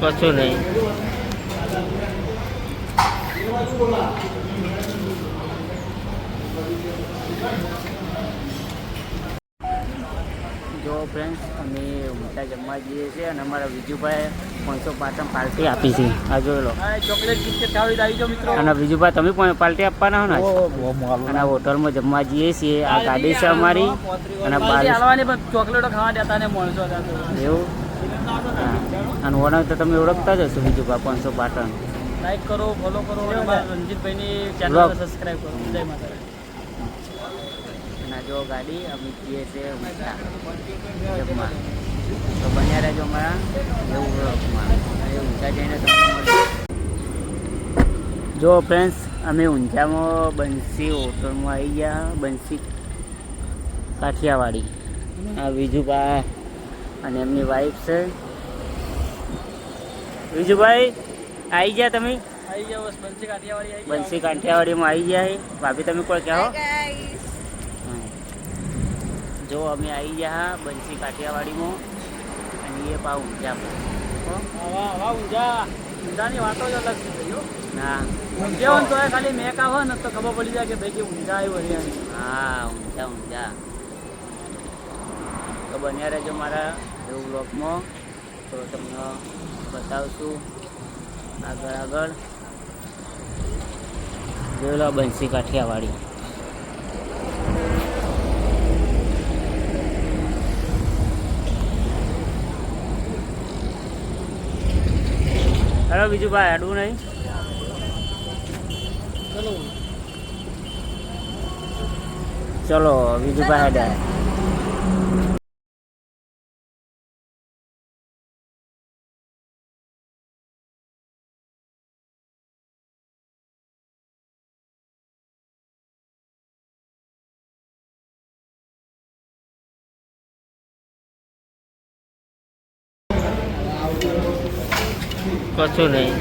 કશું નહીં. જો ફ્રેન્ડ્સ અમે મોટા જમવા જઈએ છીએ અને અમારા વિજુભાઈ પાંચસો પાટણ પાર્ટી આપી છે. આ જોઈ લો. ચોકલેટ બિસ્કિટ ખાવી આવી જાઓ મિત્રો. અને વિજુભાઈ તમે પણ પાર્ટી આપવાના હો ને અને હોટલમાં જમવા જઈએ છીએ. આ ગાડી છે અમારી. અને બાર ચોકલેટો ખાવા દેતા ને માણસો એવું. અને ઓનર તો તમે ઓળખતા જ હશો વિજુભાઈ પાંચસો પાટણ. લાઈક કરો ફોલો કરો રણજીતભાઈની ચેનલ Vlog. સબસ્ક્રાઈબ કરો. જય માતા અને જો ગાડી અમે જઈએ છીએ ઊંચા જમવા. તો બન્યા રહેજો અમારા એવું વ્લોગમાં. અને ઊંચા જઈને તમને જો ફ્રેન્ડ્સ અમે ઊંઝામાં બંસી હોટલમાં આવી ગયા બંસી કાઠિયાવાડી. આ વિજુભાઈ અને એમની વાઈફ છે. વિજુભાઈ આવી ગયા તમે? બસ બંસી કાઠિયાવાડી આવી કાઠિયાવાડીમાં આવી ગયા ભાભી તમે કોઈ કહો? હા. જો અમે આવી ગયા બંસી કાઠિયાવાડીમાં. અને એ પા ઊંઝામાં હો? વાહ વાહ ઊંઝા. ઊંઝાની વાતો જ અલગ ના. ઊંઝા હોય તો ખાલી મેક આવે ને તો ખબર પડી જાય કે ભાઈ કે ઊંઝા આવ્યો હા ઊંઝા ઊંઝા. બન્યા રહેજો મારા એવું બ્લોગમાં તો તમને બતાવશું. આગળ આગળ. જોયેલો બંસી કાઠિયાવાડી હેલો બીજું ભાઈ અડવું નહીં? ચલો. બીજું ભાઈ હેડા કશું નહીં.